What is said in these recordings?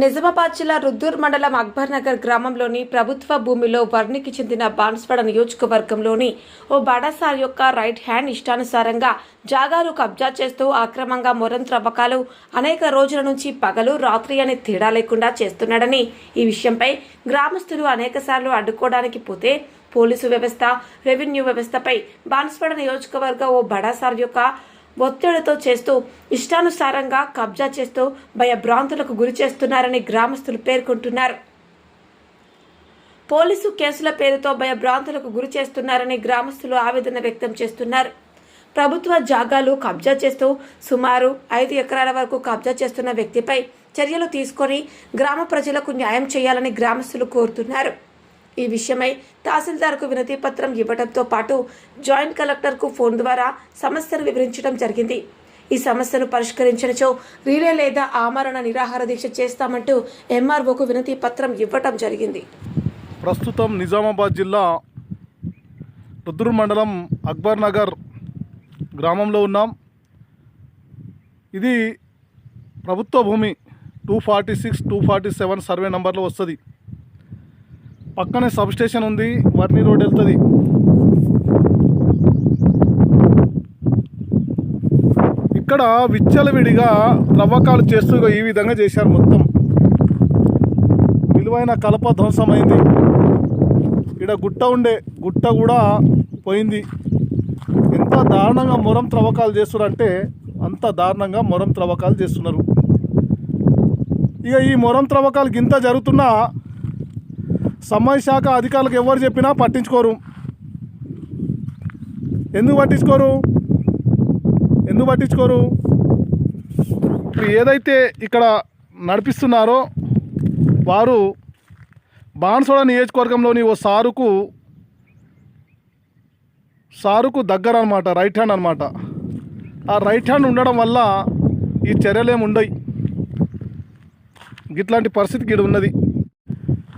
నిజామాబాద్ జిల్లా రుద్దూర్ మండలం అక్బర్ నగర్ గ్రామంలోని ప్రభుత్వ భూమిలో వర్ణికి చెందిన బాన్స్వాడ నియోజకవర్గంలోని ఓ బడాసార్ యొక్క రైట్ హ్యాండ్ ఇష్టానుసారంగా జాగాలు కబ్జా చేస్తూ అక్రమంగా మొరం త్రవ్వకాలు అనేక రోజుల నుంచి పగలు రాత్రి అనే తేడా లేకుండా చేస్తున్నాడని ఈ విషయంపై గ్రామస్తులు అనేకసార్లు అడ్డుకోవడానికి పోతే పోలీసు వ్యవస్థ రెవెన్యూ వ్యవస్థపై బాన్స్వాడ నియోజకవర్గ ఓ బడాసార్ యొక్క ఒత్తిడితో చేస్తూ ఇష్టానుసారంగా కబ్జా చేస్తూ భయభ్రాంతులకు గురి చేస్తున్నారని గ్రామస్తులు పేర్కొంటున్నారు. పోలీసు కేసుల పేరుతో భయభ్రాంతులకు గురి చేస్తున్నారని గ్రామస్తులు ఆవేదన వ్యక్తం చేస్తున్నారు. ప్రభుత్వ జాగాలు కబ్జా చేస్తూ సుమారు ఐదు ఎకరాల వరకు కబ్జా చేస్తున్న వ్యక్తిపై చర్యలు తీసుకొని గ్రామ ప్రజలకు న్యాయం చేయాలని గ్రామస్తులు కోరుతున్నారు. ఈ విషయమై తహసీల్దార్కు వినతి పత్రం ఇవ్వడంతో పాటు జాయింట్ కలెక్టర్కు ఫోన్ ద్వారా సమస్యను వివరించడం జరిగింది. ఈ సమస్యను పరిష్కరించనిచో రీలే లేదా ఆమరణ నిరాహార దీక్ష చేస్తామంటూ ఎంఆర్ఓకు వినతి పత్రం ఇవ్వటం జరిగింది. ప్రస్తుతం నిజామాబాద్ జిల్లా రుద్రూర్ మండలం అక్బర్ నగర్ గ్రామంలో ఉన్నాం. ఇది ప్రభుత్వ భూమి two forty six two forty seven survey నంబర్లో వస్తుంది. పక్కనే సబ్ స్టేషన్ ఉంది వర్ని రోడ్ వెళ్తుంది. ఇక్కడ విచ్చలవిడిగా త్రవ్వకాలు చేస్తూ ఈ విధంగా చేశారు మొత్తం. విలువైన కలప ధ్వంసమైంది. ఇక్కడ గుట్ట ఉండే గుట్ట కూడా పోయింది. ఎంత దారుణంగా మొరం త్రవ్వకాలు చేస్తున్నారంటే అంత దారుణంగా మొరం త్రవ్వకాలు చేస్తున్నారు. ఇక ఈ మొరం త్రవ్వకాలు ఇంత జరుగుతున్నా సమాజ శాఖ అధికారులకు ఎవరు చెప్పినా పట్టించుకోరు. ఎందుకు పట్టించుకోరు? ఎందుకు పట్టించుకోరు? ఇప్పుడు ఏదైతే ఇక్కడ నడిపిస్తున్నారో వారు బాన్సోడ నియోజకవర్గంలోని ఓ సారుకు సారుకు దగ్గర అనమాట రైట్ హ్యాండ్ అనమాట ఆ రైట్ హ్యాండ్ ఉండడం వల్ల ఈ చర్యలేమి ఉండవు ఇట్లాంటి పరిస్థితి ఇక్కడ ఉన్నది.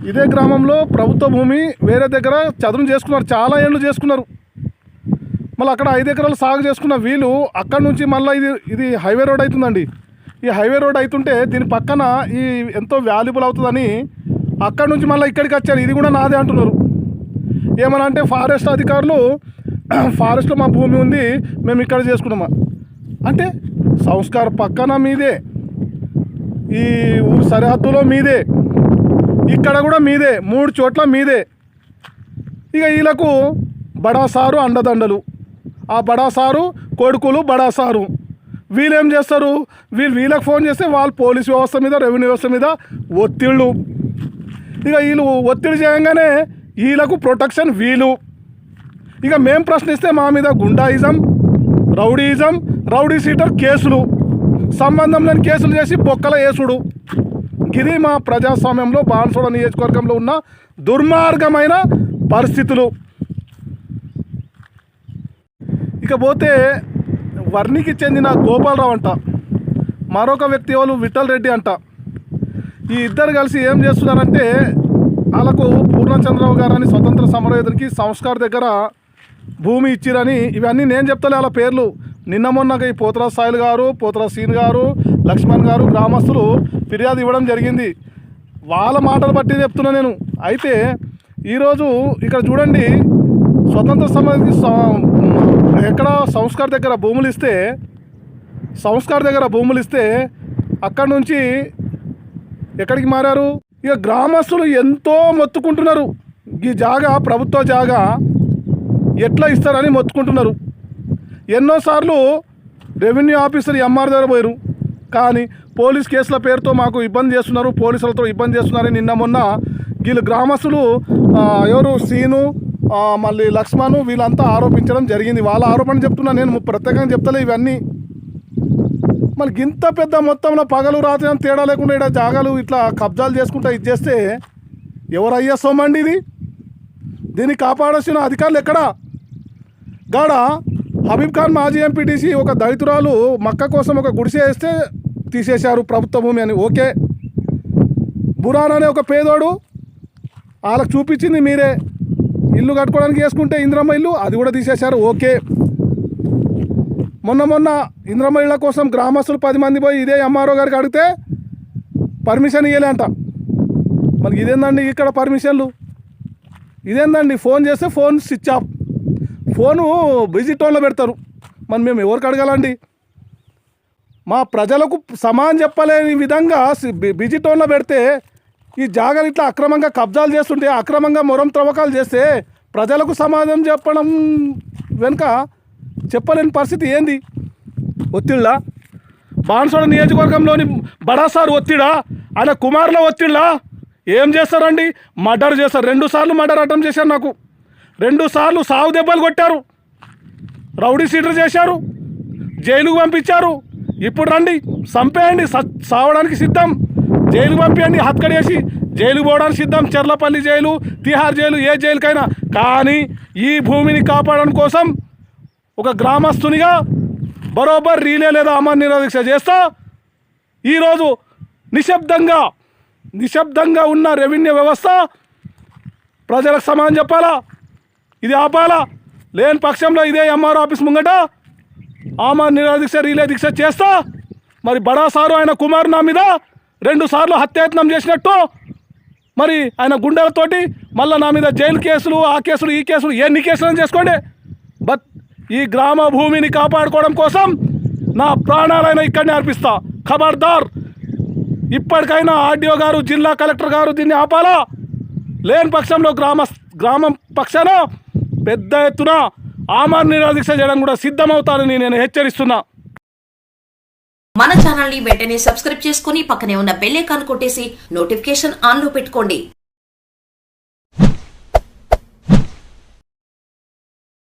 ఇదే గ్రామంలో ప్రభుత్వ భూమి వేరే దగ్గర చదును చేసుకున్నారు చాలా ఏళ్ళు చేసుకున్నారు. మళ్ళీ అక్కడ ఐదు ఎకరాలు సాగు చేసుకున్న వీళ్ళు అక్కడ నుంచి మళ్ళీ ఇది ఇది హైవే రోడ్ అవుతుందండి. ఈ హైవే రోడ్ అవుతుంటే దీని పక్కన ఈ ఎంతో వాల్యుబుల్ అవుతుందని అక్కడ నుంచి మళ్ళీ ఇక్కడికి వచ్చారు. ఇది కూడా నాదే అంటున్నారు. ఏమని అంటే ఫారెస్ట్ అధికారులు ఫారెస్ట్లో మా భూమి ఉంది మేము ఇక్కడ చేసుకున్నామా? అంటే సంస్కార పక్కన మీదే ఈ ఊరు సరిహద్దులో మీదే. ఇక్కడ కూడా మీదే మూడు చోట్ల మీదే. ఇక వీళ్ళకు బడాసారు అండదండలు. ఆ బడాసారు కొడుకులు బడాసారు. వీళ్ళు ఏం చేస్తారు? వీళ్ళు వీళ్ళకి ఫోన్ చేస్తే వాళ్ళు పోలీస్ వ్యవస్థ మీద రెవెన్యూ వ్యవస్థ మీద ఒత్తిళ్ళు. ఇక వీళ్ళు ఒత్తిడి చేయగానే వీళ్ళకు ప్రొటెక్షన్ వీలు. ఇక మేం ప్రశ్నిస్తే మా మీద గుండాయిజం రౌడీయిజం రౌడీ సీటర్ కేసులు. సంబంధం లేని కేసులు చేసి బొక్కల వేసుడు. ఇది మా ప్రజాస్వామ్యంలో బాన్సోడ నియోజకవర్గంలో ఉన్న దుర్మార్గమైన పరిస్థితులు. ఇకపోతే వర్ణికి చెందిన గోపాలరావు అంట మరొక వ్యక్తి వాళ్ళు విఠల్ రెడ్డి అంట. ఈ ఇద్దరు కలిసి ఏం చేస్తున్నారంటే వాళ్ళకు పూర్ణచంద్రరావు గారని స్వతంత్ర సమరయోధునికి సంస్కార్ దగ్గర భూమి ఇచ్చిరని ఇవన్నీ నేను చెప్తలే వాళ్ళ పేర్లు. నిన్న మొన్నగా ఈ పోతరా సాయిల్ గారు పోతరా సీన్ గారు లక్ష్మణ్ గారు గ్రామస్తులు ఫిర్యాదు ఇవ్వడం జరిగింది. వాళ్ళ మాటలు బట్టి చెప్తున్నా నేను. అయితే ఈరోజు ఇక్కడ చూడండి స్వతంత్ర సమరకి ఎక్కడ సంస్కార్ దగ్గర భూములు ఇస్తే సంస్కార్ దగ్గర భూములు ఇస్తే అక్కడి నుంచి ఎక్కడికి మారారు? ఇక గ్రామస్తులు ఎంతో మొత్తుకుంటున్నారు. ఈ జాగా ప్రభుత్వ జాగా ఎట్లా ఇస్తారని మొత్తుకుంటున్నారు. ఎన్నోసార్లు రెవెన్యూ ఆఫీసర్ ఎంఆర్ దగ్గర పోయారు కానీ పోలీస్ కేసుల పేరుతో మాకు ఇబ్బంది చేస్తున్నారు పోలీసులతో ఇబ్బంది చేస్తున్నారని నిన్న మొన్న వీళ్ళు గ్రామస్తులు ఎవరు సీను మళ్ళీ లక్ష్మణు వీళ్ళంతా ఆరోపించడం జరిగింది. వాళ్ళ ఆరోపణ చెప్తున్నా నేను ప్రత్యేకంగా చెప్తలే ఇవన్నీ. మళ్ళీ ఇంత పెద్ద మొత్తంలో పగలు రాత్రి అని తేడా లేకుండా ఇక్కడ జాగాలు ఇట్లా కబ్జాలు చేసుకుంటా ఇది చేస్తే ఎవరు అయ్యేస్తామండి ఇది? దీన్ని కాపాడాల్సిన అధికారులు ఎక్కడా? గాడ హబీబ్ ఖాన్ మాజీ ఎంపీటీసీ ఒక దళితురాలు మక్క కోసం ఒక గుడిసె వేస్తే తీసేశారు ప్రభుత్వ భూమి అని. ఓకే. బురాన్ అనే ఒక పేదోడు వాళ్ళకి చూపించింది మీరే. ఇల్లు కట్టుకోవడానికి వేసుకుంటే ఇంద్రమ్మ ఇల్లు అది కూడా తీసేశారు. ఓకే. మొన్న మొన్న ఇంద్రమ్మ ఇళ్ళ కోసం గ్రామస్తులు పది మంది పోయి ఇదే ఎంఆర్ఓ గారికి అడిగితే పర్మిషన్ ఇవ్వలే అంట మనకి ఇదేందండి ఇక్కడ పర్మిషన్లు? ఇదేందండి? ఫోన్ చేస్తే phone switch off. Phone busy టోన్లో పెడతారు. మరి మేము ఎవరికి అడగాలండి? మా ప్రజలకు సమానం చెప్పలేని విధంగా బిజిటోన్లో బిజీ టోన్లో పెడితే ఈ జాగాలు ఇట్లా అక్రమంగా కబ్జాలు చేస్తుంటే అక్రమంగా మొరం త్రవ్వకాలు చేస్తే ప్రజలకు సమాధానం చెప్పడం వెనుక చెప్పలేని పరిస్థితి ఏంది? ఒత్తిళ్ళా? బాన్సోడ నియోజకవర్గంలోని బడాసార్ ఒత్తిడా? ఆయన కుమారుల ఒత్తిళ్ళా? ఏం చేస్తారండి? మర్డర్ చేస్తారు. రెండు సార్లు మర్డర్ అటెంప్ట్ చేశారు నాకు. రెండు సార్లు సాగు దెబ్బలు కొట్టారు. రౌడీ సీటర్ చేశారు. జైలుకు పంపించారు. ఇప్పుడు రండి చంపేయండి సావడానికి సిద్ధం. జైలుకు హత్కడి చేసి. జైలు పోవడానికి సిద్ధం చెర్లపల్లి జైలు తిహార్ జైలు ఏ జైలుకైనా. కానీ ఈ భూమిని కాపాడడం కోసం ఒక గ్రామస్తునిగా బరోబర్ రీలే లేదా అమర్ నిరోధీక్ష చేస్తా. ఈరోజు నిశ్శబ్దంగా నిశ్శబ్దంగా ఉన్న రెవెన్యూ వ్యవస్థ ప్రజలకు సమానం చెప్పాలా? ఇది ఆపాలా? లేని పక్షంలో ఇదే ఎంఆర్ ఆఫీస్ ముంగట ఆమె నిరాదీక్ష రీలే దీక్ష చేస్తా. మరి బడా సారు ఆయన కుమారు నా మీద రెండు సార్లు హత్యాయత్నం చేసినట్టు. మరి ఆయన గుండెలతోటి మళ్ళీ నా మీద జైలు కేసులు ఆ కేసులు ఈ కేసులు ఎన్ని కేసులు చేసుకోండి. బట్ ఈ గ్రామ భూమిని కాపాడుకోవడం కోసం నా ప్రాణాలైనా ఇక్కడనే అర్పిస్తా. ఖబర్దార్. ఇప్పటికైనా ఆర్డీఓ గారు జిల్లా కలెక్టర్ గారు దీన్ని ఆపాలా? లేని పక్షంలో గ్రామ గ్రామం పక్షాన పెద్ద ఎత్తున ఆమార్ నిరాదీక్ష చేయడం కూడా సిద్ధమవుతారని నేను హెచ్చరిస్తున్నా. మన ఛానల్ని వెంటనే సబ్స్క్రైబ్ చేసుకుని పక్కనే ఉన్న బెల్ ఐకాన్ కొట్టేసి నోటిఫికేషన్ ఆన్లో పెట్టుకోండి.